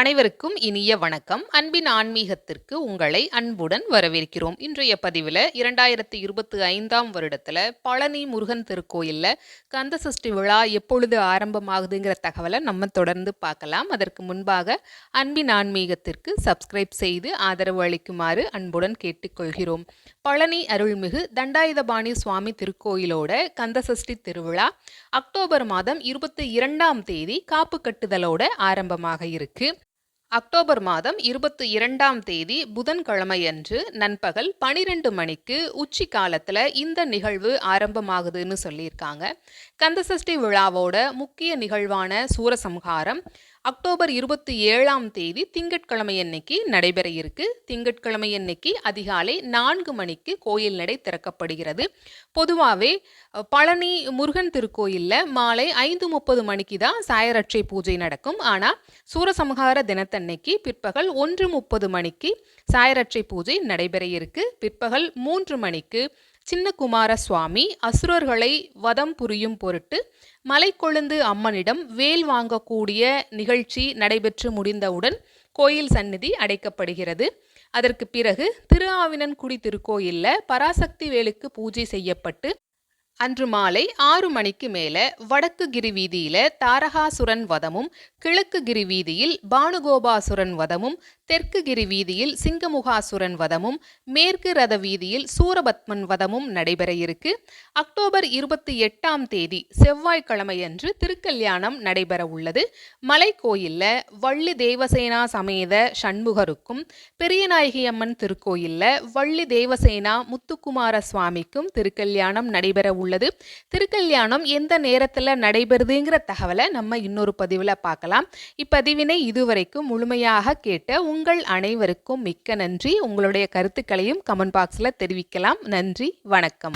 அனைவருக்கும் இனிய வணக்கம். அன்பின் ஆன்மீகத்திற்கு உங்களை அன்புடன் வரவேற்கிறோம். இன்றைய பதிவில் இரண்டாயிரத்தி இருபத்தி ஐந்தாம் வருடத்தில் பழனி முருகன் திருக்கோயிலில் கந்த சஷ்டி விழா எப்பொழுது ஆரம்பமாகுதுங்கிற தகவலை நம்ம தொடர்ந்து பார்க்கலாம். அதற்கு முன்பாக அன்பின் ஆன்மீகத்திற்கு சப்ஸ்கிரைப் செய்து ஆதரவு அளிக்குமாறு அன்புடன் கேட்டுக்கொள்கிறோம். பழனி அருள்மிகு தண்டாயுதபாணி சுவாமி திருக்கோயிலோட கந்த சஷ்டி திருவிழா அக்டோபர் மாதம் இருபத்தி இரண்டாம் தேதி காப்பு கட்டுதலோட ஆரம்பமாக இருக்கு. அக்டோபர் மாதம் இருபத்தி இரண்டாம் தேதி புதன்கிழமையன்று நண்பகல் பனிரெண்டு மணிக்கு உச்சி காலத்தில் இந்த நிகழ்வு ஆரம்பமாகுதுன்னு சொல்லியிருக்காங்க. கந்தசஷ்டி விழாவோட முக்கிய நிகழ்வான சூரசம்ஹாரம் அக்டோபர் இருபத்தி ஏழாம் தேதி திங்கட்கிழமை அன்னைக்கு நடைபெற இருக்கு. திங்கட்கிழமை அன்னைக்கு அதிகாலை நான்கு மணிக்கு கோயில் நடை திறக்கப்படுகிறது. பொதுவாகவே பழனி முருகன் திருக்கோயிலில் மாலை ஐந்து முப்பது மணிக்கு தான் சாயரட்சை பூஜை நடக்கும். ஆனால் சூரசம்ஹார அன்னைக்கு பிற்பகல் ஒன்று முப்பது மணிக்கு சாயரட்சை பூஜை நடைபெற இருக்கு பிற்பகல் மூன்று மணிக்கு சின்ன குமார சுவாமி அசுரர்களை வதம் புரியும் பொருட்டு மலைக்கொழுந்து அம்மனிடம் வேல் வாங்கக்கூடிய நிகழ்ச்சி நடைபெற்று முடிந்தவுடன் கோயில் சந்நிதி அடைக்கப்படுகிறது. அதற்கு பிறகு திருஆவினன்குடி திருக்கோயிலில் பராசக்தி வேலுக்கு பூஜை செய்யப்பட்டு அன்று மாலை ஆறு மணிக்கு மேல வடக்கு கிரி வீதியில தாரகாசுரன் வதமும் கிழக்கு கிரி வீதியில் பானுகோபாசுரன் வதமும் தெற்கு கிரி வீதியில் சிங்கமுகாசுரன் வதமும் மேற்கு ரத வீதியில் சூரபத்மன் வதமும் நடைபெற இருக்கு. அக்டோபர் இருபத்தி எட்டாம் தேதி செவ்வாய்க்கிழமையன்று திருக்கல்யாணம் நடைபெற உள்ளது. மலைக்கோயிலில் வள்ளி தேவசேனா சமேத சண்முகருக்கும் பெரியநாயகி அம்மன் திருக்கோயில்ல வள்ளி தேவசேனா முத்துக்குமார சுவாமிக்கும் திருக்கல்யாணம் நடைபெற உள்ளது. திருக்கல்யாணம் எந்த நேரத்தில் நடைபெறுதுங்கிற தகவலை நம்ம இன்னொரு பதிவில் பார்க்கலாம். இப்பதிவினை இதுவரைக்கும் முழுமையாக கேட்ட உங்கள் உங்கள் அனைவருக்கும் மிக்க நன்றி. உங்களுடைய கருத்துக்களையும் கமெண்ட் பாக்ஸில் தெரிவிக்கலாம். நன்றி. வணக்கம்.